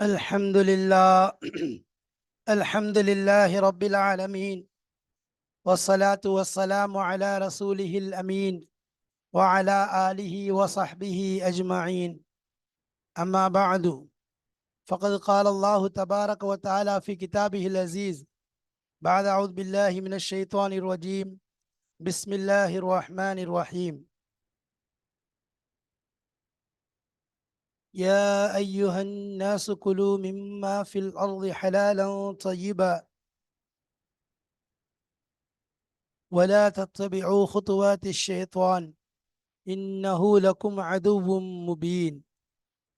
الحمد لله. الحمد لله رب العالمين. والصلاة والسلام على رسوله الأمين وعلى آله وصحبه أجمعين. أما بعد فقد قال الله تبارك وتعالى في كتابه العزيز بعد أعوذ بالله من الشيطان الرجيم. بسم الله الرحمن الرحيم. يا أيها الناس كلوا مما في الأرض حلالا طيبا. ولا تتبعوا خطوات الشيطان. إنه لكم عدو مبين.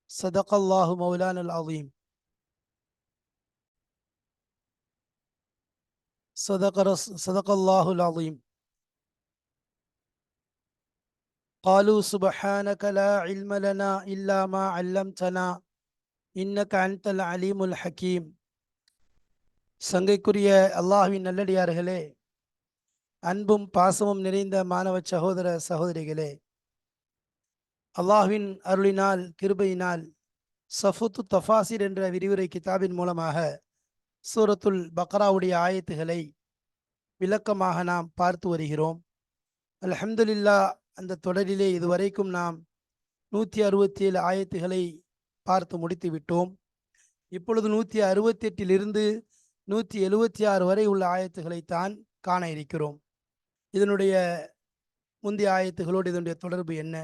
صدق الله مولانا العظيم. صدق, صدق الله العظيم. قالوا سبحانك لا علم لنا إلا ما علمتنا இன்னக அன்தல் அலீமுல் ஹக்கீம் சங்கைக்குரிய அல்லாஹுவின் நல்லடியார்களே அன்பும் பாசமும் நிறைந்த மாணவ சகோதர சகோதரிகளே அல்லாஹுவின் அருளினால் கிருபையினால் சஃபுத்து தஃபாசிர் என்ற விரிவுரை கிதாபின் மூலமாக சூரத்துல் பக்ராவுடைய ஆயத்துகளை விளக்கமாக நாம் பார்த்து வருகிறோம் அலமதுல்லா அந்த தொடரிலே இதுவரைக்கும் நாம் நூற்றி அறுபத்தி ஏழு ஆயத்துகளை பார்த்து முடித்து விட்டோம் இப்பொழுது நூற்றி அறுபத்தி எட்டிலிருந்து நூற்றி எழுபத்தி ஆறு வரை உள்ள ஆயத்துகளைத்தான் காண இருக்கிறோம். இதனுடைய முந்தைய ஆயத்துகளோடு இதனுடைய தொடர்பு என்ன?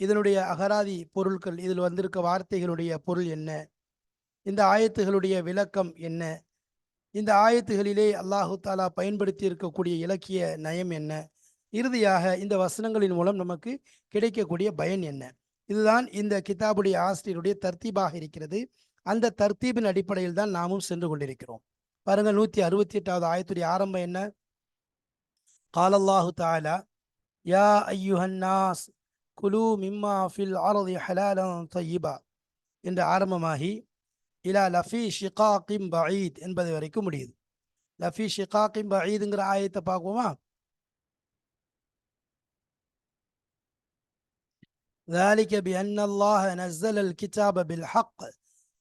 இதனுடைய அகராதி பொருட்கள் இதில் வந்திருக்க வார்த்தைகளுடைய பொருள் என்ன? இந்த ஆயத்துகளுடைய விளக்கம் என்ன? இந்த ஆயத்துகளிலே அல்லாஹு தாலா பயன்படுத்தி இருக்கக்கூடிய இலக்கிய நயம் என்ன? இறுதியாக இந்த வசனங்களின் மூலம் நமக்கு கிடைக்கக்கூடிய பயன் என்ன? இதுதான் இந்த கிதாபுடைய ஆசிரியருடைய தர்த்தீபாக இருக்கிறது. அந்த தர்த்தீபின் அடிப்படையில் தான் நாமும் சென்று கொண்டிருக்கிறோம். பாருங்கள் நூற்றி அறுபத்தி எட்டாவது ஆயத்துடைய ஆரம்பம் என்ன? காலல்லாஹு தாலா யா ஐயுஹன்னாஸ் குலு மிம்மா ஃபில் ஆரதி ஹலாலம் தையிபா என்று ஆரம்பமாகி இலா லஃபி ஷிகா கிம் பயீத் என்பது வரைக்கும் முடியுது. லஃபி ஷிகா கிம் பயீதுங்கிற ஆயத்தை பார்க்குவோமா ذلك بأن الله نزل الكتاب بالحق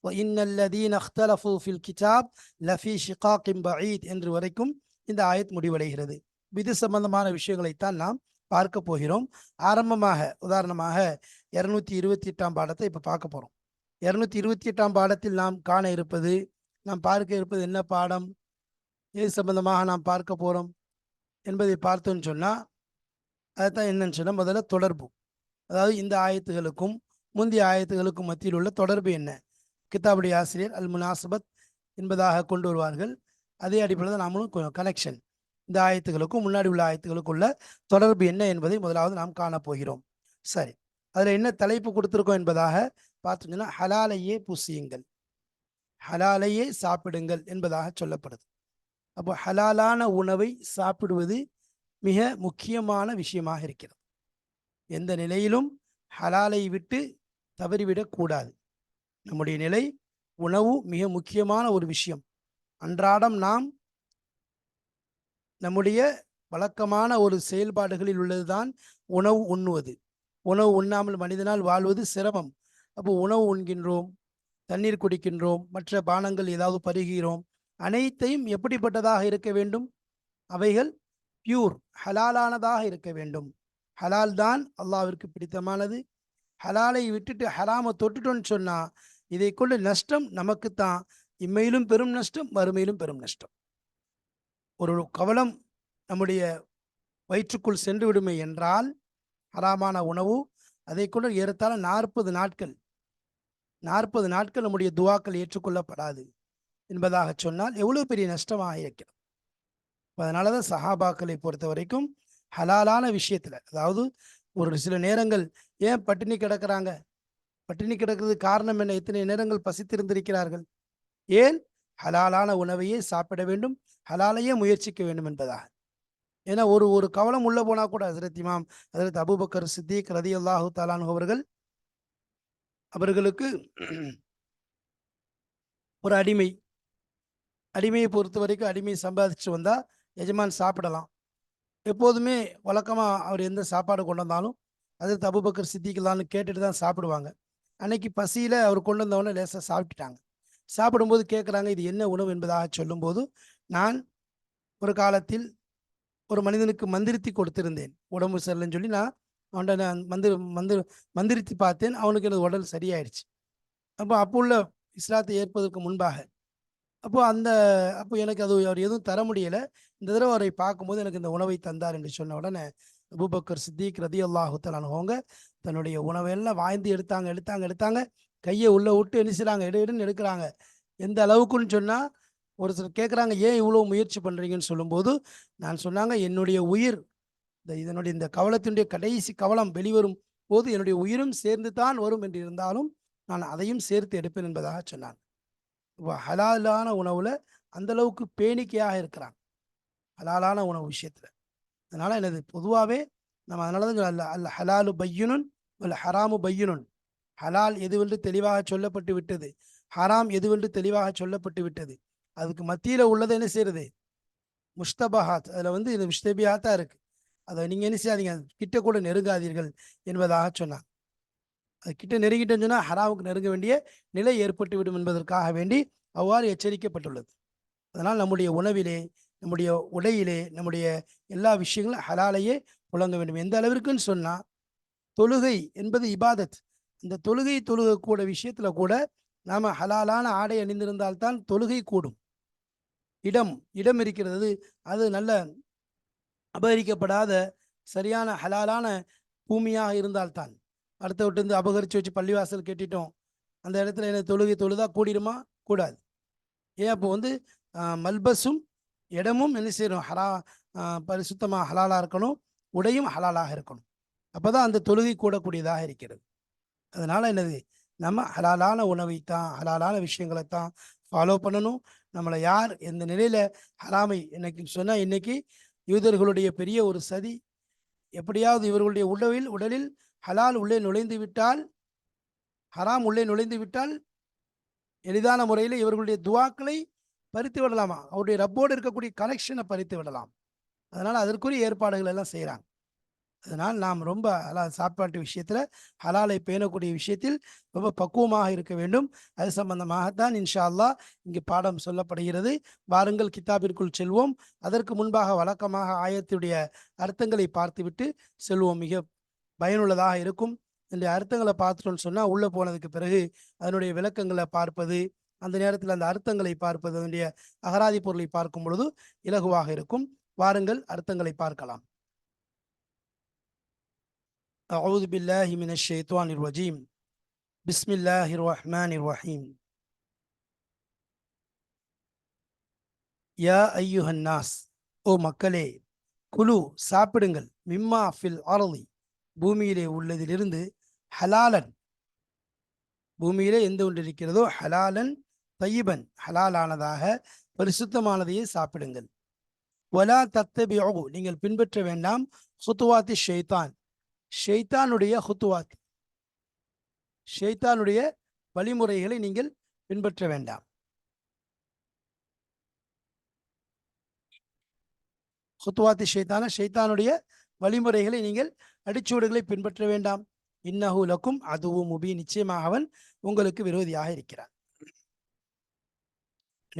وإن الذين اختلفوا في الكتاب لفي شقاق بعيد என்று வரைக்கும் இந்த ஆயத் முடிவடைகிறது விது சம்பந்தமான விஷயங்களைத்தான் நாம் பார்க்க போகிறோம் ஆரம்பமாக உதாரணமாக இருநூத்தி இருபத்தி எட்டாம் பாடத்தை இப்ப பார்க்க போறோம் இருநூத்தி இருபத்தி எட்டாம் பாடத்தில் நாம் காண இருப்பது நாம் பார்க்க இருப்பது என்ன பாடம் எது சம்பந்தமாக நாம் பார்க்க போறோம் என்பதை பார்த்தோம்னு சொன்னா அதுதான் என்னன்னு சொன்னா முதல்ல தொடர்பு அதாவது இந்த ஆயத்துகளுக்கும் முந்தைய ஆயத்துகளுக்கும் மத்தியில் உள்ள தொடர்பு என்ன? கித்தாபுடைய ஆசிரியர் அல் முனாசபத் என்பதாக கொண்டு வருவார்கள். அதே அடிப்படையில் தான் நாமளும் கனெக்ஷன் இந்த ஆயத்துகளுக்கும் முன்னாடி உள்ள ஆயத்துகளுக்கும் உள்ள தொடர்பு என்ன என்பதை முதலாவது நாம் காணப்போகிறோம் சரி. அதில் என்ன தலைப்பு கொடுத்துருக்கோம் என்பதாக பார்த்தீங்கன்னா ஹலாலையே புசியுங்கள். ஹலாலையே சாப்பிடுங்கள் என்பதாக சொல்லப்படுது. அப்போ ஹலாலான உணவை சாப்பிடுவது மிக முக்கியமான விஷயமாக இருக்கிறது. எந்த நிலையிலும் ஹலாலை விட்டு தவறிவிடக்கூடாது நம்முடைய நிலை உணவு மிக முக்கியமான ஒரு விஷயம். அன்றாடம் நாம் நம்முடைய வழக்கமான ஒரு செயல்பாடுகளில் உள்ளதுதான் உணவு உண்ணுவது. உணவு உண்ணாமல் மனிதனால் வாழ்வது சிரமம். அப்போ உணவு உண்கின்றோம் தண்ணீர் குடிக்கின்றோம் மற்ற பானங்கள் ஏதாவது பருகிறோம் அனைத்தையும் எப்படிப்பட்டதாக இருக்க வேண்டும்? அவைகள் பியூர் ஹலாலானதாக இருக்க வேண்டும். ஹலால் தான் அல்லாவிற்கு பிடித்தமானது. ஹலாலை விட்டுட்டு ஹராமை தொட்டுட்டோன்னு சொன்னால் இதை கொண்டு நஷ்டம் நமக்கு தான் இம்மையிலும் பெரும் நஷ்டம் மறுமையிலும் பெரும் நஷ்டம். ஒரு கவலம் நம்முடைய வயிற்றுக்குள் சென்று விடுமே என்றால் ஹராமான உணவு அதை கொண்டு ஏறத்தாழ நாற்பது நாட்கள் நாற்பது நாட்கள் நம்முடைய துவாக்கள் ஏற்றுக்கொள்ளப்படாது என்பதாக சொன்னால் எவ்வளோ பெரிய நஷ்டமாக இருக்கிறது. அதனாலதான் சஹாபாக்களை பொறுத்த வரைக்கும் ஹலாலான விஷயத்தில். அதாவது ஒரு சில நேரங்கள் ஏன் பட்டினி கிடக்கிறாங்க? பட்டினி கிடக்கிறது காரணம் என்ன? எத்தனை நேரங்கள் பசித்திருந்திருக்கிறார்கள். ஏன்? ஹலாலான உணவையே சாப்பிட வேண்டும் ஹலாலையே முயற்சிக்க வேண்டும் என்பதாக ஏன்னா ஒரு ஒரு கவலம் உள்ளே போனால் கூட ஹசரத் இமாம் ஹசரத் அபுபக்கர் சித்திக் ரதி அல்லாஹு தாலானு அவர்கள் அவர்களுக்கு ஒரு அடிமை. அடிமையை பொறுத்த வரைக்கும் அடிமையை சம்பாதிச்சு வந்தால் எஜமான் சாப்பிடலாம். எப்போதுமே வழக்கமாக அவர் எந்த சாப்பாடு கொண்டு வந்தாலும் அது தபுபக்கர் சித்திக்கலான்னு கேட்டுட்டு தான் சாப்பிடுவாங்க. அன்னைக்கு பசியில் அவர் கொண்டு வந்தவொடனே லேசாக சாப்பிட்டுட்டாங்க. சாப்பிடும்போது கேட்குறாங்க இது என்ன உணவு என்பதாக சொல்லும்போது நான் ஒரு காலத்தில் ஒரு மனிதனுக்கு மந்திரித்தி கொடுத்திருந்தேன். உடம்பு சரியில்லைன்னு சொல்லி நான் அவன்கிட்ட நான் மந்திர மந்திர மந்திரித்து பார்த்தேன். அவனுக்கு எனது உடல் சரியாயிடுச்சு. அப்போ அப்போ உள்ள இஸ்லாத்தை ஏற்பதற்கு முன்பாக அப்போ அந்த அப்போ எனக்கு அது அவர் எதுவும் தர முடியலை. இந்த தடவை அவரை பார்க்கும்போது எனக்கு இந்த உணவை தந்தார் என்று சொன்ன உடனே அபுபக்கர் சித்திக் ரதி அல்லாஹுத்தலானவங்க தன்னுடைய உணவையெல்லாம் வாய்ந்து எடுத்தாங்க எடுத்தாங்க எடுத்தாங்க. கையை உள்ள விட்டு என்ன செய்றாங்க எடு எடுன்னு எடுக்கிறாங்க. எந்த அளவுக்குன்னு சொன்னா ஒரு சிலர் கேட்குறாங்க ஏன் இவ்வளோ முயற்சி பண்றீங்கன்னு? சொல்லும்போது நான் சொன்னாங்க என்னுடைய உயிர் இந்த இதனுடைய இந்த கவலத்தினுடைய கடைசி கவலம் வெளிவரும் போது என்னுடைய உயிரும் சேர்ந்து தான் வரும் என்று இருந்தாலும் நான் அதையும் சேர்த்து எடுப்பேன் என்பதாக சொன்னாங்க. இப்போ ஹலாலான உணவில் அந்த அளவுக்கு பேணிக்கையாக இருக்கிறாங்க ஹலாலான உணவு விஷயத்தில். அதனால் எனது பொதுவாகவே நம்ம அதனால தான் அல்ல அல்ல ஹலாலு பையனுன் அல்ல ஹராமு பையனுன். ஹலால் எதுவென்று தெளிவாக சொல்லப்பட்டு விட்டது. ஹராம் எதுவென்று தெளிவாக சொல்லப்பட்டு விட்டது. அதுக்கு மத்தியில் உள்ளதை என்ன செய்யறது முஷ்தபஹாத். அதில் வந்து இது முஷ்தபியாத்தா இருக்குது அதை நீங்கள் என்ன செய்யாதீங்க. கிட்ட கூட நெருங்காதீர்கள் என்பதாக சொன்னாங்க அது கிட்ட நெருங்கிட்டேன்னு சொன்னால் ஹராவுக்கு நெருங்க வேண்டிய நிலை ஏற்பட்டு விடும் என்பதற்காக வேண்டி அவ்வாறு எச்சரிக்கப்பட்டுள்ளது. அதனால் நம்முடைய உணவிலே நம்முடைய உடையிலே நம்முடைய எல்லா விஷயங்களும் ஹலாலையே புழங்க வேண்டும். எந்த அளவிற்குன்னு சொன்னால் தொழுகை என்பது இபாதத். இந்த தொழுகை தொழுகை கூட கூட நாம் ஹலாலான ஆடை அணிந்திருந்தால்தான் தொழுகை கூடும். இடம் இடம் இருக்கிறது. அது நல்ல அபகரிக்கப்படாத சரியான ஹலாலான பூமியாக இருந்தால்தான். அடுத்த விட்டு இருந்து வச்சு பள்ளிவாசல் கட்டிட்டோம். அந்த இடத்துல என்ன தொழுகை தொழுதா கூடிடுமா? கூடாது. ஏன் அப்போ வந்து மல்பஸும் இடமும் என்ன செய்யணும்? ஹலா பரிசுத்தமாக ஹலாலாக இருக்கணும். உடையும் ஹலாலாக இருக்கணும். அப்போ தான் அந்த தொழுகை கூடக்கூடியதாக இருக்கிறது. அதனால் என்னது? நம்ம ஹலாலான உணவைத்தான் ஹலாலான விஷயங்களை தான் ஃபாலோ பண்ணணும். நம்மளை யார் எந்த நிலையில் ஹராமை இன்னைக்கு சொன்னால் இன்னைக்கு யூதர்களுடைய பெரிய ஒரு சதி. எப்படியாவது இவர்களுடைய உடலில் உடலில் ஹலால் உள்ளே நுழைந்து விட்டால் ஹராம் உள்ளே நுழைந்து விட்டால் எளிதான முறையில் இவர்களுடைய துவாக்களை பறித்து விடலாமா. அவருடைய ரப்போடு இருக்கக்கூடிய கனெக்ஷனை பறித்து விடலாம். அதனால் அதற்குரிய ஏற்பாடுகள் எல்லாம் செய்கிறாங்க அதனால் நாம் ரொம்ப ஹலால் சாப்பாட்டு விஷயத்தில் ஹலாலை பேணக்கூடிய விஷயத்தில் ரொம்ப பக்குவமாக இருக்க வேண்டும். அது சம்பந்தமாகத்தான் இன்ஷா அல்லாஹ் இங்கு பாடம் சொல்லப்படுகிறது. வாருங்கள் கிதாபிற்குள் செல்வோம். அதற்கு முன்பாக வழக்கமாக ஆயத்துடைய அர்த்தங்களை பார்த்துவிட்டு செல்வோம். மிக பயனுள்ளதாக இருக்கும் இந்த அர்த்தங்களை பார்த்துட்டோம்னு சொன்னா உள்ள போனதுக்கு பிறகு அதனுடைய விளக்கங்களை பார்ப்பது அந்த நேரத்தில் அந்த அர்த்தங்களை பார்ப்பது அதனுடைய அகராதி பொருளை பார்க்கும் பொழுது இலகுவாக இருக்கும் வாருங்கள் அர்த்தங்களை பார்க்கலாம் أعوذ بالله من الشيطان الرجيم بسم الله الرحمن الرحيم யா ஐயுஹன் நாஸ் ஓ மக்களே குலு சாப்பிடுங்கள் மிம்மா ஃபில் அரளி பூமியிலே உள்ளதிலிருந்து ஹலாலன். பூமியிலே எந்த ஒன்று இருக்கிறதோ ஹலாலன் தையிபன். ஹலாலானதாக பரிசுத்தமானதையே சாப்பிடுங்கள். வலா தத்தபியு நீங்கள் பின்பற்ற வேண்டாம். ஹுத்துவாத்தி ஷெய்தான் ஷெய்தானுடைய ஹுத்துவாத். ஷெய்தானுடைய வழிமுறைகளை நீங்கள் பின்பற்ற வேண்டாம். ஹுத்துவாத்தி ஷெய்தான ஷெய்தானுடைய வழிமுறைகளை நீங்கள் அடிச்சுவடுகளை பின்பற்ற வேண்டாம். இன்னஹு லக்கும் அதுவும் முபி நிச்சயமாக அவன் உங்களுக்கு விரோதியாக இருக்கிறான்.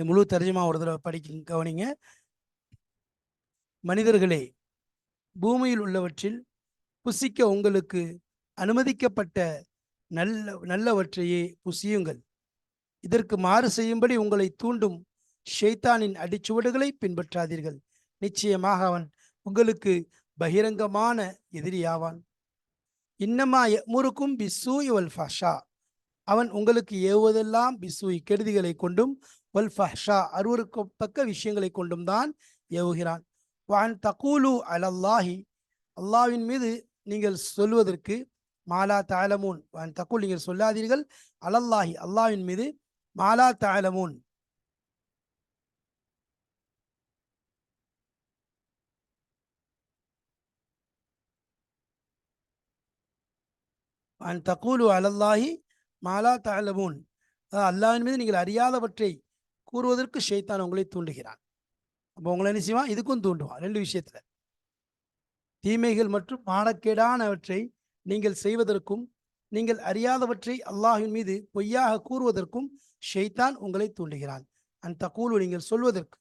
முழு தர்ஜமா ஒரு தடவை படிக்க கவனிங்க. மனிதர்களே பூமியில் உள்ளவற்றில் புசிக்க உங்களுக்கு அனுமதிக்கப்பட்ட நல்ல நல்லவற்றையே புசியுங்கள். இதற்கு மாறு செய்யும்படி உங்களை தூண்டும் ஷெய்தானின் அடிச்சுவடுகளை பின்பற்றாதீர்கள். நிச்சயமாக அவன் உங்களுக்கு பகிரங்கமான எதிரியாவான். இன்னமா முறுக்கும் பிசூய் வல் ஃபஷா அவன் உங்களுக்கு ஏவுவதெல்லாம் பிசூய் கெடுதிகளை கொண்டும் வல் ஃபஹ்ஷா பக்க விஷயங்களை கொண்டும் தான் ஏவுகிறான். வான் தகூலு அலல்லாஹி. அல்லாவின் மீது நீங்கள் சொல்வதற்கு மாலா தாலமூன் வான் தகூல் நீங்கள் சொல்லாதீர்கள். அலல்லாஹி அல்லாவின் மீது மாலா தாலமூன் அன் தகூலு அலல்லாஹி மாலா தாலமூன் அல்லாவின் மீது நீங்கள் அறியாதவற்றை கூறுவதற்கு ஷைத்தான் உங்களை தூண்டுகிறான். அப்போ உங்களை என்ன செய்வான்? இதுக்கும் தூண்டுவான். ரெண்டு விஷயத்துல. தீமைகள் மற்றும் மானக்கேடானவற்றை நீங்கள் செய்வதற்கும் நீங்கள் அறியாதவற்றை அல்லாஹின் மீது பொய்யாக கூறுவதற்கும் ஷெய்தான் உங்களை தூண்டுகிறான். அந்த கூலு நீங்கள் சொல்வதற்கு.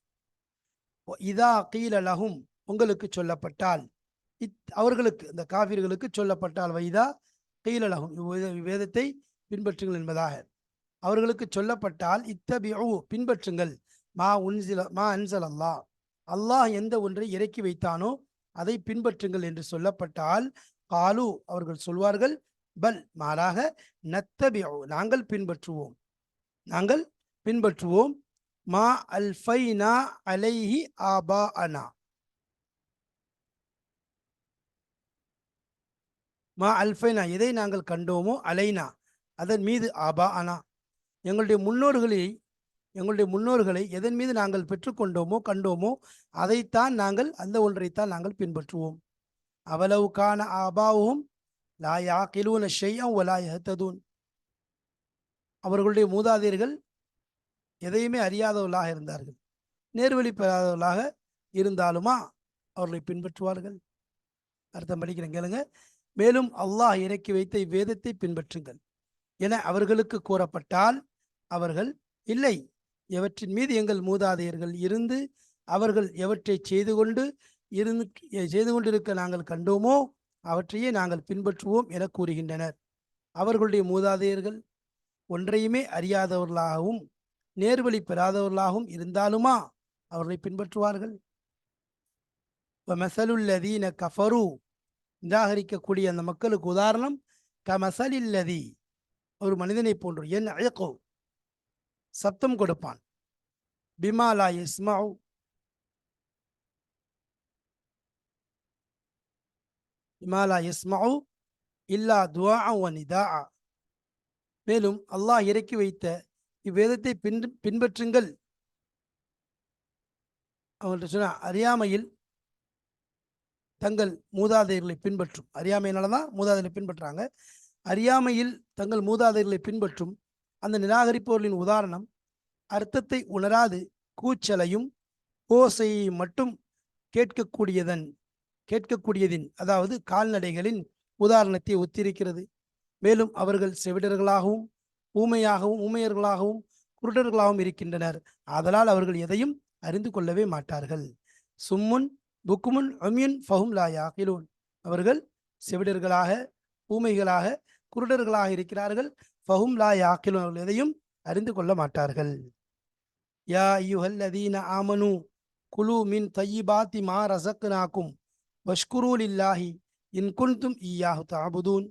இதா கீல உங்களுக்கு சொல்லப்பட்டால். இத் அவர்களுக்கு இந்த காவிர்களுக்கு சொல்லப்பட்டால் வைதா கீல இவ்வேதத்தை பின்பற்றுங்கள் என்பதாக. அவர்களுக்கு சொல்லப்பட்டால் இத்தபிஉ பின்பற்றுங்கள். மா உன்சில மா அன்சல் அல்லாஹ் அல்லாஹ் எந்த ஒன்றை இறக்கி வைத்தானோ அதை பின்பற்றுங்கள் என்று சொல்லப்பட்டால் காலு அவர்கள் சொல்வார்கள் பல் மாறாக நத்தபிஉ நாங்கள் பின்பற்றுவோம். நாங்கள் பின்பற்றுவோம். மா அல்ஃபைனா அலைஹி ஆபா அனா மா அல்ஃபைனா எதை நாங்கள் கண்டோமோ அலைனா அதன் மீது ஆபா அனா. எங்களுடைய முன்னோர்களை எங்களுடைய முன்னோர்களை எதன் மீது நாங்கள் பெற்றுக்கொண்டோமோ கண்டோமோ அதைத்தான் நாங்கள் அந்த ஒன்றைத்தான் நாங்கள் பின்பற்றுவோம். அவலவுக்கான ஆபாவும் லா யாக்கிலூன ஷையம் வலா யஹ்ததூன். அவர்களுடைய மூதாதையர்கள் எதையுமே அறியாதவர்களாக இருந்தார்கள். நேர்வழி பெறாதவர்களாக இருந்தாலுமா அவர்களை பின்பற்றுவார்கள். அர்த்தம் படிக்கிறேன் கேளுங்க. மேலும் அல்லாஹ் இறக்கி வைத்த இவ்வேதத்தை பின்பற்றுங்கள். என அவர்களுக்கு கூறப்பட்டால் அவர்கள் இல்லை எவற்றின் மீது எங்கள் மூதாதையர்கள் இருந்து அவர்கள் எவற்றை செய்து கொண்டு இருந்து செய்து கொண்டிருக்க நாங்கள் கண்டோமோ அவற்றையே நாங்கள் பின்பற்றுவோம் என கூறுகின்றனர். அவர்களுடைய மூதாதையர்கள் ஒன்றையுமே அறியாதவர்களாகவும் நேர்வழி பெறாதவர்களாகவும் இருந்தாலுமா அவர்களை பின்பற்றுவார்கள்? மசலுல்லதீன கஃபரு நிராகரிக்கக்கூடிய அந்த மக்களுக்கு உதாரணம் கமசலில்லதி ஒரு மனிதனை போன்று என் அழக்கோ சப்தம் கொடுப்பான். பிமாலா இஸ்மாவு பிமாலா இஸ்மாவு இல்லா துவா நிதா மேலும் அல்லாஹ் இறக்கி வைத்த இவ்வேதத்தை பின் பின்பற்றுங்கள். அவங்கள்ட்ட சொன்ன அறியாமையில் தங்கள் மூதாதையர்களை பின்பற்றும். அறியாமையினால தான் மூதாதையர்களை பின்பற்றுறாங்க அறியாமையில் தங்கள் மூதாதையர்களை பின்பற்றும். அந்த நிராகரிப்பவர்களின் உதாரணம் அர்த்தத்தை உணராது கூச்சலையும் ஓசையை மட்டும் கேட்கக்கூடியதன் கேட்கக்கூடியதின் அதாவது கால்நடைகளின் உதாரணத்தை ஒத்திருக்கிறது. மேலும் அவர்கள் செவிடர்களாகவும் ஊமையாகவும் ஊமையர்களாகவும் குருடர்களாகவும் இருக்கின்றனர். ஆதலால் அவர்கள் எதையும் அறிந்து கொள்ளவே மாட்டார்கள். சும்முன் புக்குமுன் அம்யுன் ஃபஹும் லா அவர்கள் செவிடர்களாக ஊமைகளாக குருடர்களாக இருக்கிறார்கள். ஃபஹும் லா அவர்கள் எதையும் அறிந்து கொள்ள மாட்டார்கள். யா ஐயுஹல்லதீன ஆமனு குலு மின் தையிபாத்தி மா ரசக்னாக்கும் வஷ்குரூல் இல்லாஹி இன் குன்தும் ஈயாஹு தாபுதூன்.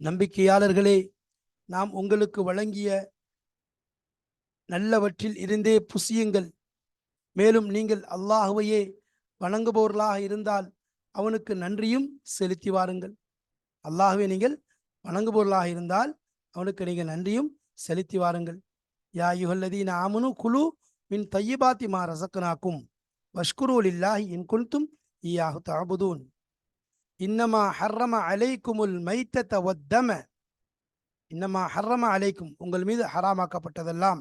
நம்பிக்கையாளர்களே நாம் உங்களுக்கு வழங்கிய நல்லவற்றில் இருந்தே புசியுங்கள். மேலும் நீங்கள் அல்லாஹுவையே வணங்குபவர்களாக இருந்தால் அவனுக்கு நன்றியும் செலுத்தி வாருங்கள். அல்லாஹுவை நீங்கள் வணங்குபவர்களாக இருந்தால் அவனுக்கு நீங்கள் நன்றியும் செலுத்தி வாருங்கள். யா யுஹல்லதீன ஆமனு குலு மின் தையபாத்தி மா ரசக்கனாக்கும் வஷ்குரு இல்லாஹி இன் குன்தும் ஈயாஹு தாபுதூன் இன்னமா ஹர்ரம அலைக்குமுல் மைத்த வத்தம. இன்னமா ஹர்ரம அலைக்கும் உங்கள் மீது ஹராமாக்கப்பட்டதெல்லாம்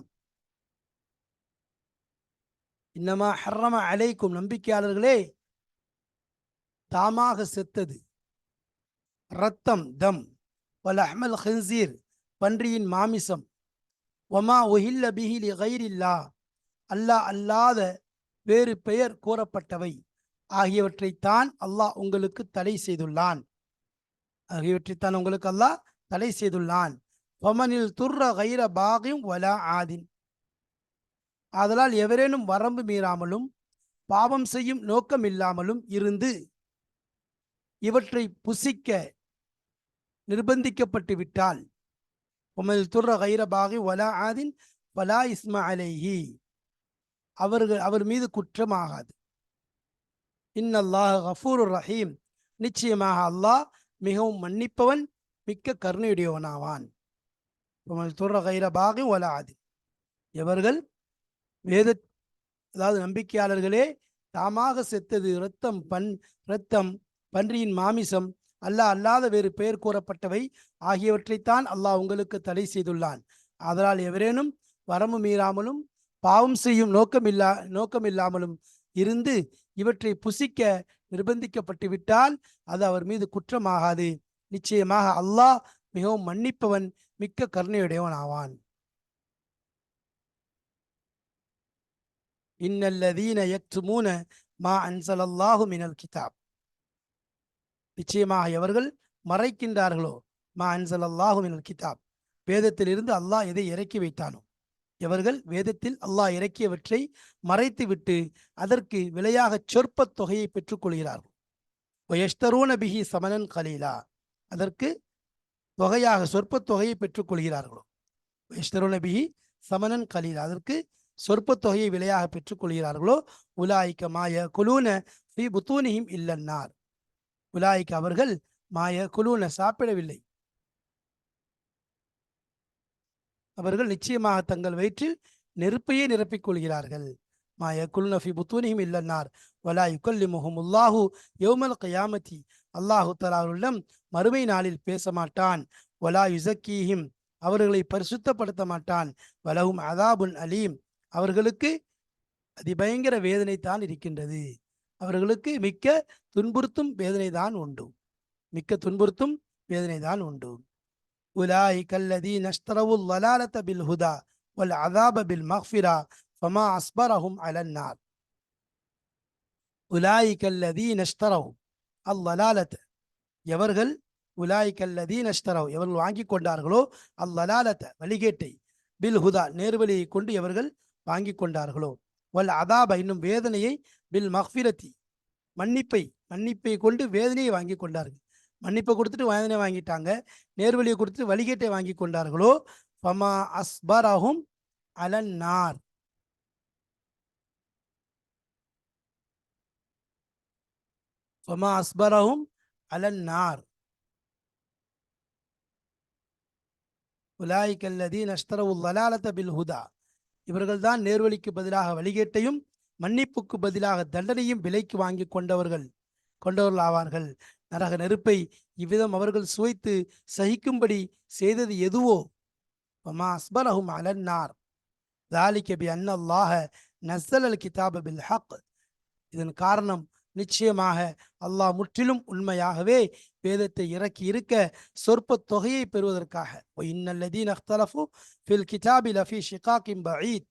இன்னமா ஹர்ரம அலைக்கும் நம்பிக்கையாளர்களே தாமாக செத்தது. ரத்தம் தம். வல் அஹ்மல் ஹின்சீர் பன்றியின் மாமிசம். ஒமா ஒஹில்ல பிஹிலி கைரில்லா. அல்லாஹ் அல்லாத வேறு பெயர் கூறப்பட்டவை. ஆகியவற்றைத்தான் அல்லாஹ் உங்களுக்கு தடை செய்துள்ளான். ஆகியவற்றைத்தான் உங்களுக்கு அல்லாஹ் தடை செய்துள்ளான். ஒமனில் துர்ர கைர பாகியும் வலா ஆதின். ஆதலால் எவரேனும் வரம்பு மீறாமலும் பாவம் செய்யும் நோக்கம் இல்லாமலும் இருந்து இவற்றை புசிக்க நிர்பந்திக்கப்பட்டு விட்டால் உமது துர்ர கைரபாகி வலா ஆதின் வலா இஸ்மா அலேஹி. அவர்கள் அவர் மீது குற்றமாகாது. இன்னல்லாஹ் கஃபூர் ரஹீம். நிச்சயமாக அல்லாஹ் மிகவும் மன்னிப்பவன் மிக்க கருணையுடையவனாவான். உமல் துர்ர கைரபாகி வலா ஆதின் எவர்கள் வேத அதாவது நம்பிக்கையாளர்களே தாமாக செத்தது இரத்தம் பன் இரத்தம் பன்றியின் மாமிசம் அல்லாஹ் அல்லாத வேறு பெயர் கூறப்பட்டவை ஆகியவற்றைத்தான் அல்லாஹ் உங்களுக்கு தடை செய்துள்ளான். அதனால் எவரேனும் வரம்பு மீறாமலும் பாவம் செய்யும் நோக்கமில்லா நோக்கமில்லாமலும் இருந்து இவற்றை புசிக்க நிர்பந்திக்கப்பட்டு விட்டால் அது அவர் மீது குற்றமாகாது. நிச்சயமாக அல்லாஹ் மிகவும் மன்னிப்பவன் மிக்க கருணையுடையவன் ஆவான். இன்னல்லதீன யக்துமூன மா அன்சலல்லாஹு மினல் கிதாப். நிச்சயமாக எவர்கள் மறைக்கின்றார்களோ மா அன்சலல்லாஹு மினல் கிதாப் வேதத்திலிருந்து அல்லாஹ் எதை இறக்கி வைத்தானோ. எவர்கள் வேதத்தில் அல்லாஹ் இறக்கியவற்றை மறைத்துவிட்டு அதற்கு விலையாக சொற்பத் தொகையை பெற்றுக்கொள்கிறார்கள் ஒயஸ்தரூன பிஹி சமனன் கலீலா. அதற்கு தொகையாக சொற்பத் தொகையை பெற்றுக்கொள்கிறார்களோ ஒயஸ்தரூன பிஹி சமனன் கலீலா. அதற்கு சொற்ப தொகையை விலையாக பெற்றுக் கொள்கிறார்களோ? உலாய்க்க மாய குலூன ஃபி இல்லன்னார். உலாய்க்க அவர்கள் மாய குலூன சாப்பிடவில்லை. அவர்கள் நிச்சயமாக தங்கள் வயிற்றில் நெருப்பையே நிரப்பிக் கொள்கிறார்கள். மாய குல்னஃபி புத்தூனியும் இல்லன்னார். வலா யுக்கல்லி முல்லாஹு யௌமல் கயாமதி அல்லாஹு தலாவுடன் மறுமை நாளில் பேச மாட்டான். வலா யுசக்கீஹிம் அவர்களை பரிசுத்தப்படுத்த மாட்டான். வலவும் அதாபுன் அலீம். அவர்களுக்கு அதிபயங்கர வேதனை தான் இருக்கின்றது. அவர்களுக்கு மிக்க துன்புறுத்தும் வேதனை தான் உண்டு. மிக்க துன்புறுத்தும் வேதனை தான் உண்டு. உலாய் கல்லதி நஷ்தரவுல் வலாலத்த பில் ஹுதா வல் அதாப பில் மஹ்ஃபிரா ஃபமா அஸ்பரஹும் அலன்னார் உலாய் கல்லதி நஷ்தரவும் அல் வலாலத் எவர்கள் உலாய் கல்லதி நஷ்தரவ் எவர்கள் வாங்கி கொண்டார்களோ அல் வலாலத்த வழிகேட்டை பில் ஹுதா நேர்வழியை கொண்டு எவர்கள் வாங்கி கொண்டார்களோ? வல் அதாப இன்னும் வேதனையை பில் மஹ்பிரத்தி மன்னிப்பை மன்னிப்பை கொண்டு வேதனையை வாங்கி கொண்டார்கள். மன்னிப்பை கொடுத்துட்டு வேதனை வாங்கிட்டாங்க. நேர்வழியை கொடுத்துட்டு வழிகேட்டை வாங்கி கொண்டார்களோ? ஃபமா அஸ்பராகும் அலன்னார் ஃபமா அஸ்பரஹும் அலன்னார் உலாய்க் அல்லதீன் அஷ்தரவு லலாலத பில் ஹுதா. இவர்கள்தான் நேர்வழிக்கு பதிலாக வழிகேட்டையும் மன்னிப்புக்கு பதிலாக தண்டனையும் விலைக்கு வாங்கி கொண்டவர்கள் கொண்டவர்கள் ஆவார்கள் நரக நெருப்பை இவ்விதம் அவர்கள் சுவைத்து சகிக்கும்படி செய்தது எதுவோ? அஸ்பரஹும் அலன்னார். தாலிகபி அன்னல்லாஹ நசல் அல் கிதாப பில் ஹக் இதன் காரணம் நிச்சயமாக அல்லாஹ் முற்றிலும் உண்மையாகவே வேதத்தை இறக்கி இருக்க சொற்ப தொகையை பெறுவதற்காக. இன்னல்லதீன் அख्तலஃபு ஃபில் கிதாபி லஃபி ஷிகாக்கிம் பஈத்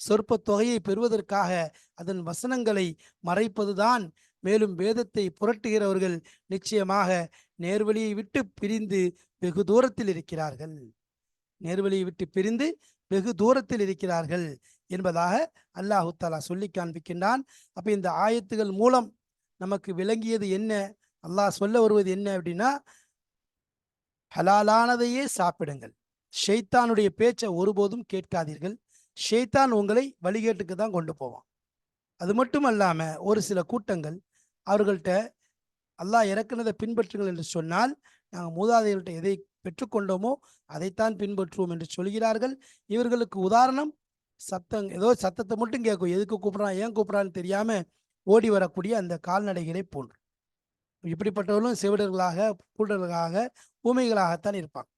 சொற்ப தொகையை பெறுவதற்காக அதன் வசனங்களை மறைப்பதுதான் மேலும் வேதத்தை புரட்டுகிறவர்கள் நிச்சயமாக நேர்வழியை விட்டு பிரிந்து வெகு தூரத்தில் இருக்கிறார்கள். நேர்வழியை விட்டு பிரிந்து வெகு தூரத்தில் இருக்கிறார்கள் என்பதாக அல்லாஹு தாலா சொல்லி காண்பிக்கின்றான். அப்போ இந்த ஆயத்துகள் மூலம் நமக்கு விளங்கியது என்ன? அல்லாஹ் சொல்ல வருவது என்ன அப்படின்னா ஹலாலானதையே சாப்பிடுங்கள். ஷெய்தானுடைய பேச்சை ஒருபோதும் கேட்காதீர்கள். ஷெய்தான் உங்களை வழிகேட்டுக்கு தான் கொண்டு போவான். அது மட்டும் அல்லாமல் ஒரு சில கூட்டங்கள் அவர்கள்ட்ட அல்லாஹ் இறக்குனதை பின்பற்றுங்கள் என்று சொன்னால் நாங்கள் மூதாதைகள்கிட்ட எதை பெற்றுக்கொண்டோமோ அதைத்தான் பின்பற்றுவோம் என்று சொல்கிறார்கள். இவர்களுக்கு உதாரணம் சத்தம் ஏதோ சத்தத்தை மட்டும் கேட்கும். எதுக்கு கூப்பிட்றான் ஏன் கூப்பிட்றான்னு தெரியாம ஓடி வரக்கூடிய அந்த கால்நடைகளை போன்று இப்படிப்பட்டவர்களும் செவிடர்களாக கூடர்களாக ஊமைகளாகத்தான் இருப்பாங்க.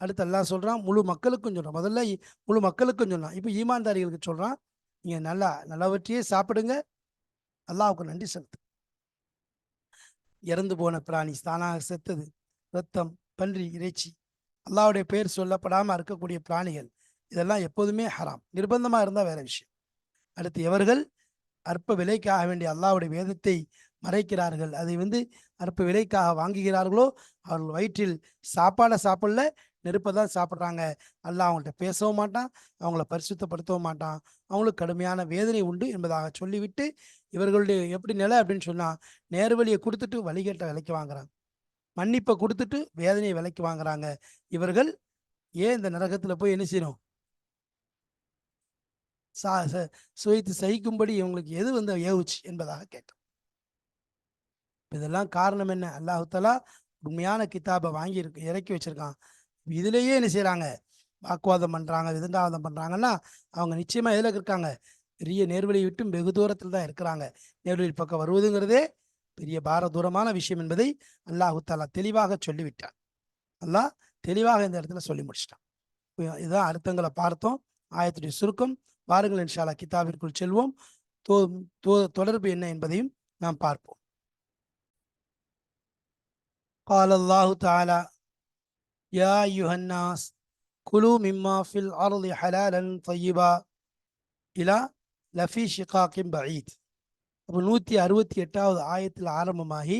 அடுத்து எல்லாம் சொல்றான் முழு மக்களுக்கும் சொல்றான். முதல்ல முழு மக்களுக்கும் சொன்னான் இப்போ ஈமான்தாரிகளுக்கு சொல்றான் நீங்க நல்லா நல்லவற்றையே சாப்பிடுங்க. அல்லாவுக்கு நன்றி செலுத்து. இறந்து போன பிராணி தானாக செத்தது. ரத்தம் பன்றி இறைச்சி அல்லாஹ்வுடைய பெயர் சொல்லப்படாமல் இருக்கக்கூடிய பிராணிகள் இதெல்லாம் எப்போதுமே ஹராம். நிர்பந்தமாக இருந்தால் வேற விஷயம். அடுத்து எவர்கள் அற்ப விலைக்காக வேண்டிய அல்லாவுடைய வேதத்தை மறைக்கிறார்கள். அதை வந்து அற்ப விலைக்காக வாங்குகிறார்களோ அவர்கள் வயிற்றில் சாப்பாடை சாப்பிடல நெருப்பை தான் சாப்பிட்றாங்க. அல்லாஹ் அவங்கள்ட்ட பேசவும் மாட்டான் அவங்கள பரிசுத்தப்படுத்தவும் மாட்டான். அவங்களுக்கு கடுமையான வேதனை உண்டு என்பதாக சொல்லிவிட்டு இவர்களுடைய எப்படி நிலை அப்படின்னு சொன்னால் நேர்வழியை கொடுத்துட்டு வழிகட்ட விலைக்கு வாங்குறாங்க. மன்னிப்பை கொடுத்துட்டு வேதனையை விலைக்கு வாங்குறாங்க. இவர்கள் ஏன் இந்த நரகத்தில் போய் என்ன செய்யணும்? சா சுவைத்து சகிக்கும்படி இவங்களுக்கு எது வந்து ஏவுச்சு என்பதாக கேட்டோம். இதெல்லாம் காரணம் என்ன? அல்லாஹுத்தலா உண்மையான கிதாபை வாங்கி இருக்கு இறக்கி வச்சிருக்கான். இதுலேயே என்ன செய்கிறாங்க வாக்குவாதம் பண்றாங்க விதண்டாவாதம் பண்றாங்கன்னா அவங்க நிச்சயமா எதுல இருக்காங்க? பெரிய நேர்வழியை விட்டும் வெகு தூரத்தில் தான் இருக்கிறாங்க. நேர்வழி பக்கம் வருவதுங்கிறதே பெரிய பாரதூரமான விஷயம் என்பதை அல்லாஹு தாலா தெளிவாக சொல்லிவிட்டான் அல்லாஹ் தெளிவாக இந்த இடத்துல சொல்லி முடிச்சிட்டான் இப்ப இதுதான் அர்த்தங்களை பார்த்தோம் ஆயத்துடைய சுருக்கம் வாருங்கள் இன்ஷால்லா கிதாபிற்குள் செல்வோம் தோ- தோ- தொடர்பு என்ன என்பதையும் நாம் பார்ப்போம் قال الله تعالى يا أيها الناس كلوا مما في الأرض حلالا طيبا إلى لفي شقاق بعيد அப்போ நூற்றி அறுபத்தி எட்டாவது ஆயத்தில் ஆரம்பமாகி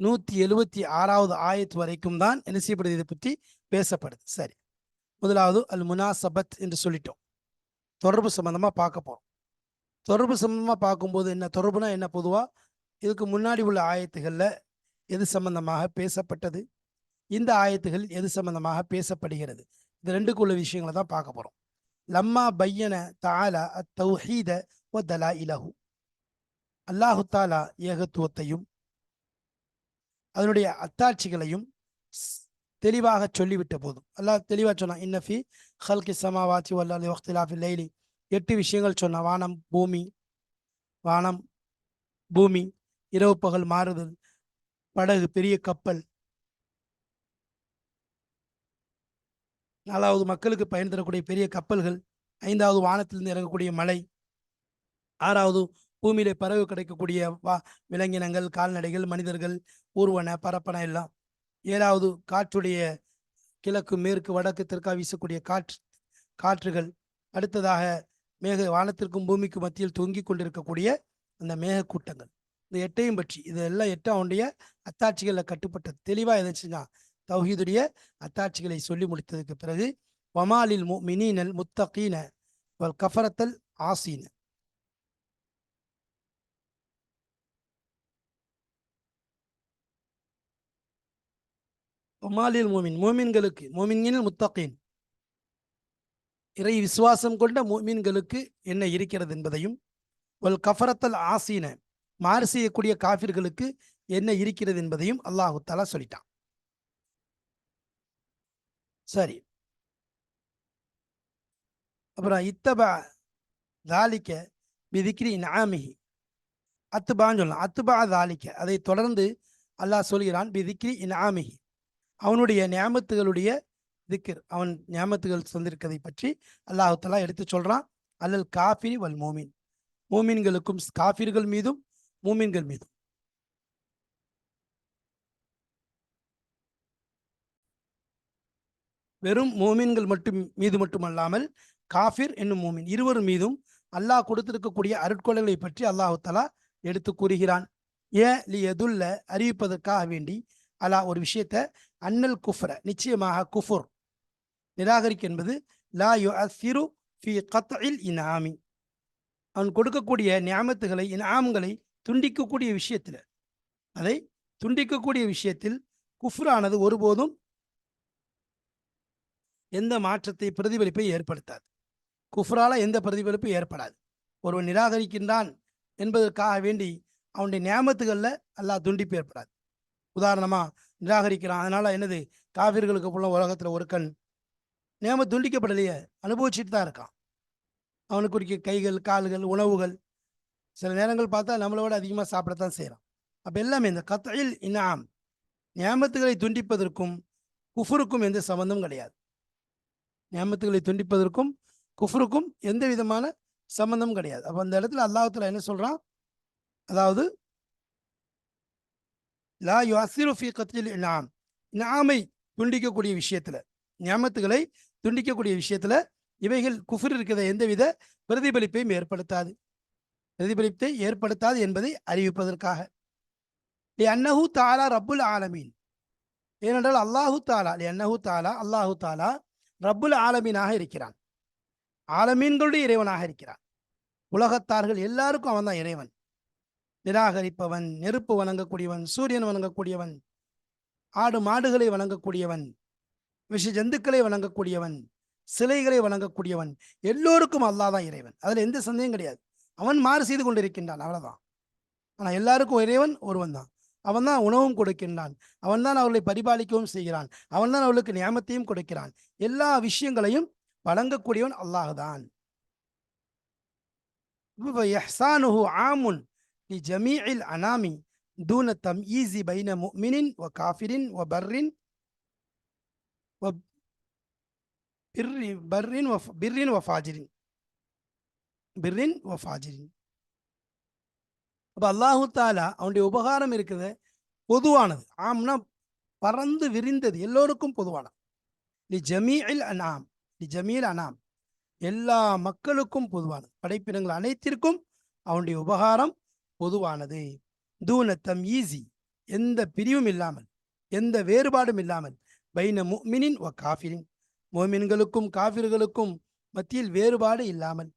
நூற்றி எழுபத்தி ஆறாவது ஆயத்து வரைக்கும் தான் என்ன செய்யப்படுது? இதை பற்றி பேசப்படுது. சரி. முதலாவது அல் முனாசபத் என்று சொல்லிட்டோம். தொடர்பு சம்பந்தமாக பார்க்க போகிறோம் தொடர்பு சம்பந்தமாக பார்க்கும்போது என்ன? தொடர்புனா என்ன பொதுவாக இதுக்கு முன்னாடி உள்ள ஆயத்துகளில் எது சம்பந்தமாக பேசப்பட்டது? இந்த ஆயத்துகள் எது சம்பந்தமாக பேசப்படுகிறது? இது ரெண்டுக்குள்ள விஷயங்களை தான் பார்க்க போகிறோம் லம்மா பையன தாலா அத்தௌஹீத ஒ தலா இலஹு அல்லாஹு தாலா ஏகத்துவத்தையும் அதனுடைய அத்தாட்சிகளையும் தெளிவாக சொல்லிவிட்ட போதும் அல்லாஹ் தெளிவாக சொன்னான் இன்னஃபி ஹல்கி சமாவாச்சி வல்லாலி வக்திலாஃபி லைலி எட்டு விஷயங்கள் சொன்ன வானம் பூமி வானம் பூமி இரவு பகல் மாறுதல் படகு பெரிய கப்பல். நாலாவது மக்களுக்கு பயன் தரக்கூடிய பெரிய கப்பல்கள் ஐந்தாவது வானத்திலிருந்து இறங்கக்கூடிய மலை ஆறாவது பூமியிலே பறவை கிடைக்கக்கூடிய வா விலங்கினங்கள் கால்நடைகள் மனிதர்கள் ஊர்வன பரப்பன எல்லாம். ஏழாவது காற்றுடைய கிழக்கு மேற்கு வடக்கு தெற்கா வீசக்கூடிய காற்று காற்றுகள். அடுத்ததாக மேக வானத்திற்கும் பூமிக்கும் மத்தியில் தொங்கிக் கொண்டிருக்கக்கூடிய அந்த மேகக்கூட்டங்கள். இந்த எட்டையும் பற்றி இதெல்லாம் எல்லாம் அவனுடைய அத்தாட்சிகளில் கட்டுப்பட்ட தெளிவாக எதாச்சுங்க தௌஹீதுடைய அத்தாட்சிகளை சொல்லி முடித்ததுக்கு பிறகு வமாலில் மு மினீனல் முத்தகீன வல் கஃபரத்தல் ஆசீன. ஒமாலில் மோமின் மோமின்களுக்கு மோமின்களில் முத்தகீன். இறை விசுவாசம் கொண்ட மோமின்களுக்கு என்ன இருக்கிறது என்பதையும் ஒல் கஃபரத்தல் ஆசீன. மாறு செய்யக்கூடிய காஃபிர்களுக்கு என்ன இருக்கிறது என்பதையும் அல்லாஹு தலா சொல்லிட்டான். சரி. அப்புறம் இத்தபா தாலிக்க விதிக்கிரி நாமிஹி அத்துபான்னு சொல்லலாம். அத்துபா தாலிக்க. அதை தொடர்ந்து அல்லாஹ் சொல்கிறான் பிதிக்ரி இனாமிஹி அவனுடைய நியாமத்துகளுடைய திக்ர். அவன் நியாமத்துகள் தந்திருக்கதை பற்றி அல்லாஹு தஆலா எடுத்து சொல்றான். அல்லல் காஃபிரி வல் மோமின். மூமின்களுக்கும் காஃபிர்கள் மீதும் மூமின்கள் மீதும். வெறும் மோமின்கள் மட்டும் மீது மட்டுமல்லாமல் காஃபிர் என்னும் மோமின். இருவர் மீதும் அல்லாஹ் கொடுத்திருக்கக்கூடிய அருட்கொலைகளை பற்றி அல்லாஹு தலா எடுத்து கூறுகிறான். ஏ லி எதுல்ல அறிவிப்பதற்காக வேண்டி அல்லாஹ் ஒரு விஷயத்த அன்னல் குஃப்ர நிச்சயமாக குஃபுர். நிராகரிக்க என்பது லா யு அசிரு ஃபி கத்இல் இனாமி அவன் கொடுக்கக்கூடிய நியாமத்துகளை இனாம்களை துண்டிக்கக்கூடிய விஷயத்தில் அதை துண்டிக்கக்கூடிய விஷயத்தில் குஃப்ரானது ஒருபோதும் எந்த மாற்றத்தை பிரதிபலிப்பை ஏற்படுத்தாது. குஃப்ரால எந்த பிரதிபலிப்பும் ஏற்படாது. ஒருவன் நிராகரிக்கின்றான் என்பதற்காக வேண்டி அவனுடைய நியமத்துகளில் அல்லா துண்டிப்பு ஏற்படாது. உதாரணமாக நிராகரிக்கிறான். அதனால் என்னது? காவிர்களுக்கு போல உலகத்தில் ஒரு கண். நியம துண்டிக்கப்படலையே. அனுபவிச்சுட்டு தான் இருக்கான். அவனுக்கு குறிக்க கைகள் கால்கள் உணவுகள். சில நேரங்கள் பார்த்தா நம்மளோட அதிகமாக சாப்பிடத்தான் செய்கிறான் அப்போ எல்லாமே இந்த கத்தையில் இன்னாம். நியமத்துகளை துண்டிப்பதற்கும் குஃபுருக்கும் எந்த சம்பந்தம் கிடையாது. நியமத்துகளை துண்டிப்பதற்கும் குஃப்ருக்கும் எந்த விதமான சம்பந்தமும் கிடையாது. அப்போ அந்த இடத்துல அல்லாஹத்தில் என்ன சொல்கிறான் அதாவது லா யுஅஸ்ஸிரு ஃபீ கத்லில் நாமை துண்டிக்கக்கூடிய விஷயத்தில் நியமத்துகளை துண்டிக்கக்கூடிய விஷயத்தில் இவைகள் குஃபர் இருக்கிற எந்தவித பிரதிபலிப்பையும் ஏற்படுத்தாது. பிரதிபலிப்பை ஏற்படுத்தாது என்பதை அறிவிப்பதற்காக. அன்னஹூ தாலா ரப்புல் ஆலமீன். ஏனென்றால் அல்லாஹு தாலா அன்னஹு தாலா அல்லாஹு தாலா ரப்புல் ஆலமீனாக இருக்கிறான். ஆலமீன்களுடைய இறைவனாக இருக்கிறான். உலகத்தார்கள் எல்லாருக்கும் அவன் தான் இறைவன். நிராகரிப்பவன் நெருப்பு வணங்கக்கூடியவன் சூரியன் வணங்கக்கூடியவன் ஆடு மாடுகளை வணங்கக்கூடியவன் விஷ ஜந்துக்களை வணங்கக்கூடியவன் சிலைகளை வணங்கக்கூடியவன் எல்லோருக்கும் அல்லாதான் இறைவன். அதில் எந்த சந்தேகம் கிடையாது. அவன் மாறு செய்து கொண்டிருக்கின்றான் அவ்வளோதான் ஆனால் எல்லாருக்கும் இறைவன் ஒருவன் தான். அவன் தான் உணவும் கொடுக்கின்றான். அவன் தான் அவர்களை பரிபாலிக்கவும் செய்கிறான். அவன் தான் அவர்களுக்கு நியமத்தையும் கொடுக்கிறான். எல்லா விஷயங்களையும் வழங்கக்கூடியவன் அல்லாஹ் ஆமுன் லி ஜமீஇல் அனாமி தூன தம் ஈசி பைன முமினின் ஒ காஃபிரின் ஒ பர்ரின் வ பிர்ரி பர்ரின் வ பிர்ரின் ஒ ஃபாஜிரின். பிர்ரின் ஒ ஃபாஜிரின். அப்ப அல்லாஹு தாலா அவனுடைய உபகாரம் இருக்குது பொதுவானது. ஆம்னா பறந்து விரிந்தது எல்லோருக்கும் பொதுவானது. லி ஜமீல் அனாம் லி ஜமீல் அனாம் எல்லா மக்களுக்கும் பொதுவானது. படைப்பினங்கள் அனைத்திற்கும் அவனுடைய உபகாரம் பொதுவானது. தூன தம் ஈஸி எந்த பிரிவும் இல்லாமல் எந்த வேறுபாடும் இல்லாமல் பைன முமினின் ஒ காஃபிரின். மோமின்களுக்கும் காஃபிர்களுக்கும் மத்தியில் வேறுபாடு இல்லாமல்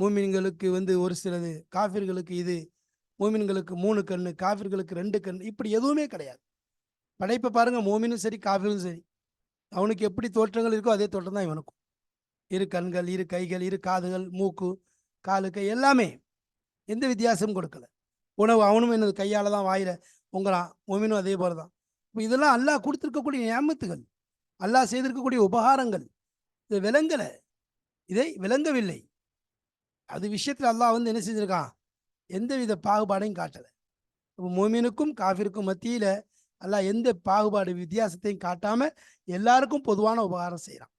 மூமின்களுக்கு வந்து ஒரு சிலது காஃபிர்களுக்கு இது மூமின்களுக்கு மூணு கண் காஃபிர்களுக்கு ரெண்டு கண் இப்படி எதுவுமே கிடையாது. படைப்பை பாருங்கள் மூமினும் சரி காஃபிரும் சரி. அவனுக்கு எப்படி தோற்றங்கள் இருக்கோ அதே தோற்றம் தான் இவனுக்கும். இரு கண்கள் இரு கைகள் இரு காதுகள் மூக்கு காலு கை எல்லாமே எந்த வித்தியாசமும் கொடுக்கல. உணவு அவனும் என்னது கையால் தான் வாயில உங்களான் மோமினும் அதே போல தான். இப்போ இதெல்லாம் அல்லாஹ் கொடுத்துருக்கக்கூடிய நியமத்துகள் அல்லாஹ் செய்திருக்கக்கூடிய உபகாரங்கள் இது விளங்கலை இதை விளங்கவில்லை. அது விஷயத்தில் அல்லாஹ் வந்து என்ன செஞ்சிருக்கான்? எந்தவித பாகுபாடையும் காட்டலை. இப்போ மோமினுக்கும் காஃபிருக்கும் மத்தியில் அல்லாஹ் எந்த பாகுபாடு வித்தியாசத்தையும் காட்டாமல் எல்லாருக்கும் பொதுவான உபகாரம் செய்கிறான்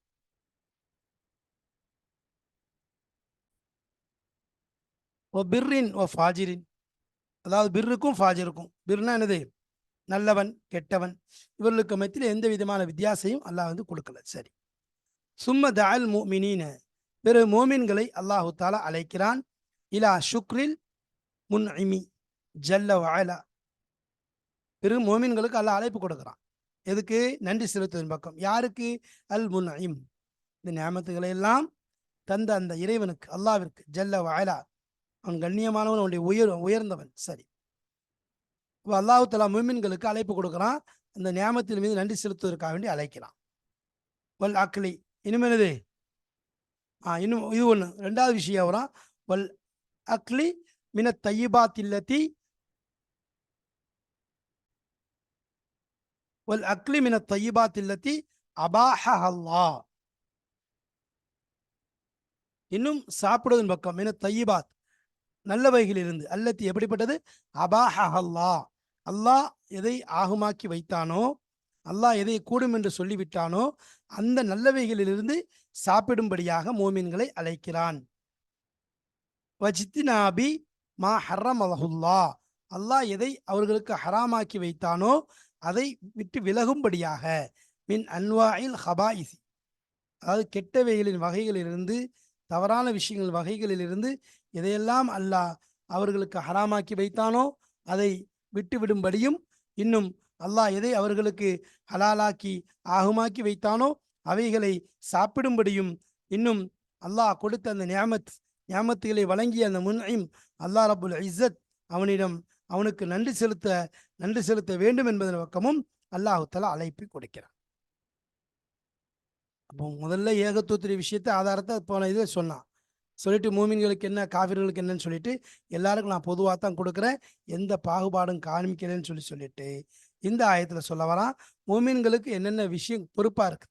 ஓ பிர்ரின் ஓ ஃபாஜிரின். அதாவது பிர்ருக்கும் ஃபாஜிருக்கும். பிர்னா என்னது? நல்லவன் கெட்டவன். இவர்களுக்கு மத்தியில் எந்த விதமான வித்தியாசையும் அல்லாஹ் வந்து கொடுக்கல. சரி. சும்ம தால் மினின பிற மோமின்களை அல்லாஹு தாலா அழைக்கிறான். இலா ஷுக்ரில் முன் இமி ஜல்ல வாயலா பிற மோமின்களுக்கு அல்லாஹ் அழைப்பு கொடுக்குறான். எதுக்கு? நன்றி செலுத்துவதன் பக்கம். யாருக்கு? அல் முன் இம் இந்த நியமத்துக்களை எல்லாம் தந்த அந்த இறைவனுக்கு அல்லாவிற்கு ஜல்ல வாயலா அவன் கண்ணியமானவன் அவனுடைய உயர் உயர்ந்தவன். சரி. இப்போ அல்லாஹு தலா மோமின்களுக்கு அழைப்பு கொடுக்குறான். அந்த நியமத்தின் மீது நன்றி செலுத்துவதற்காக வேண்டி அழைக்கிறான். வல் அக்லி. இனிமேனது இன்னும் இது ஒன்று ரெண்டாவது விஷயம் வரும் வல் அக்லி மின தையிபாத் இல்லத்தி வல் அக்லி மின தையிபாத் இல்லத்தி அபாஹ அல்லா இன்னும் சாப்பிடுவதன் பக்கம் மின தையிபாத். இருந்து அல்லத்தி எப்படிப்பட்டது? அபாஹ அல்லா அல்லாஹ் எதை ஆகுமாக்கி வைத்தானோ அல்லாஹ் எதை கூடும் என்று சொல்லிவிட்டானோ அந்த நல்லவைகளிலிருந்து சாப்பிடும்படியாக மோமின்களை அழைக்கிறான். வஜித்தினாபி மா ஹர்ரம் அலஹுல்லா அல்லாஹ் எதை அவர்களுக்கு ஹராமாக்கி வைத்தானோ அதை விட்டு விலகும்படியாக. மின் அன்வாயில் ஹபாயிசி. அதாவது கெட்டவைகளின் வகைகளிலிருந்து தவறான விஷயங்கள் வகைகளிலிருந்து எதையெல்லாம் அல்லாஹ் அவர்களுக்கு ஹராமாக்கி வைத்தானோ அதை விட்டுவிடும்படியும் இன்னும் அல்லாஹ் எதை அவர்களுக்கு ஹலாலாக்கி ஆகுமாக்கி வைத்தானோ அவைகளை சாப்பிடும்படியும் இன்னும் அல்லாஹ் கொடுத்த அந்த நியாமத் நியாமத்துகளை வழங்கிய அந்த முன்ஐம் அல்லாஹ் ரபுல் இஸ்ஸத் அவனிடம் அவனுக்கு நன்றி செலுத்த நன்றி செலுத்த வேண்டும் என்பதன் பக்கமும் அல்லாஹு தலா அழைப்பை கொடுக்கிறான். அப்போ முதல்ல ஏகத்துவத்துடைய விஷயத்தை ஆதாரத்தை போன இதில் சொன்னான். சொல்லிட்டு மூமின்களுக்கு என்ன காவிர்களுக்கு என்னன்னு சொல்லிட்டு எல்லாருக்கும் நான் பொதுவாக தான் கொடுக்குறேன். எந்த பாகுபாடும் காண்பிக்கிறேன்னு சொல்லி சொல்லிட்டு இந்த ஆயத்தில் சொல்ல வரான் மூமின்களுக்கு என்னென்ன விஷயம் பொறுப்பாக இருக்குது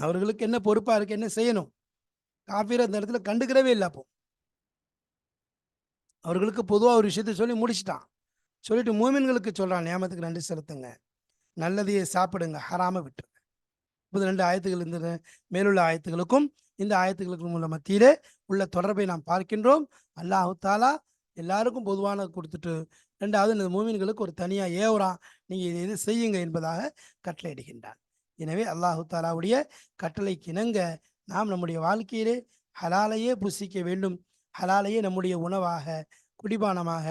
அவர்களுக்கு என்ன பொறுப்பாக இருக்குது என்ன செய்யணும்? காஃபீர் அந்த இடத்துல கண்டுக்கிறவே இல்லை அப்போ. அவர்களுக்கு பொதுவாக ஒரு விஷயத்த சொல்லி முடிச்சிட்டான். சொல்லிட்டு மூமின்களுக்கு சொல்கிறான் நியமத்துக்கு நன்றி செலுத்துங்க. நல்லதையே சாப்பிடுங்க. ஹராம விட்டுருங்க. முப்பது ரெண்டு ஆயத்துகள் இந்த மேலுள்ள ஆயத்துகளுக்கும் இந்த ஆயத்துகளுக்கும் உள்ள மத்தியிலே உள்ள தொடர்பை நாம் பார்க்கின்றோம். அல்லாஹு தாலா எல்லாருக்கும் பொதுவான கொடுத்துட்டு ரெண்டாவது இந்த மூமின்களுக்கு ஒரு தனியாக ஏவுறான் நீங்கள் இதை இது செய்யுங்க என்பதாக கட்டளையிடுகின்றான். எனவே அல்லாஹு தாலாவுடைய கட்டளைக்கு இணங்க நாம் நம்முடைய வாழ்க்கையிலே ஹலாலையே புசிக்க வேண்டும். ஹலாலையே நம்முடைய உணவாக குடிபானமாக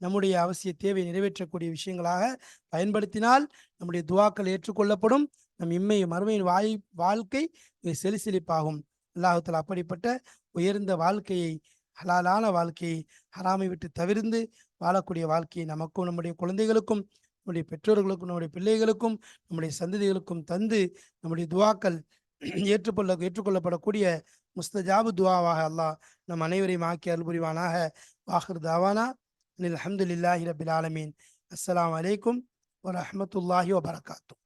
நம்முடைய அவசிய தேவை நிறைவேற்றக்கூடிய விஷயங்களாக பயன்படுத்தினால் நம்முடைய துவாக்கள் ஏற்றுக்கொள்ளப்படும். நம் இம்மை மறுமையின் வாய் வாழ்க்கை செலிசெலிப்பாகும் அல்லாஹத்தில் அப்படிப்பட்ட உயர்ந்த வாழ்க்கையை ஹலாலான வாழ்க்கையை ஹராமை விட்டு தவிர்ந்து வாழக்கூடிய வாழ்க்கையை நமக்கும் நம்முடைய குழந்தைகளுக்கும் நம்முடைய பெற்றோர்களுக்கும் நம்முடைய பிள்ளைகளுக்கும் நம்முடைய சந்ததிகளுக்கும் தந்து நம்முடைய துவாக்கள் ஏற்றுக்கொள்ள ஏற்றுக்கொள்ளப்படக்கூடிய முஸ்தஜாபு துவாவாக அல்லாஹ் நம் அனைவரையும் ஆக்கி அல்புரிவானாக வாஹர் தாவானா. அனில் அஹமதுல்லாஹி ரபில் ஆலமீன். அஸ்லாம் வலைக்கும் வரமத்துல்லாஹி வபரகாத்தும்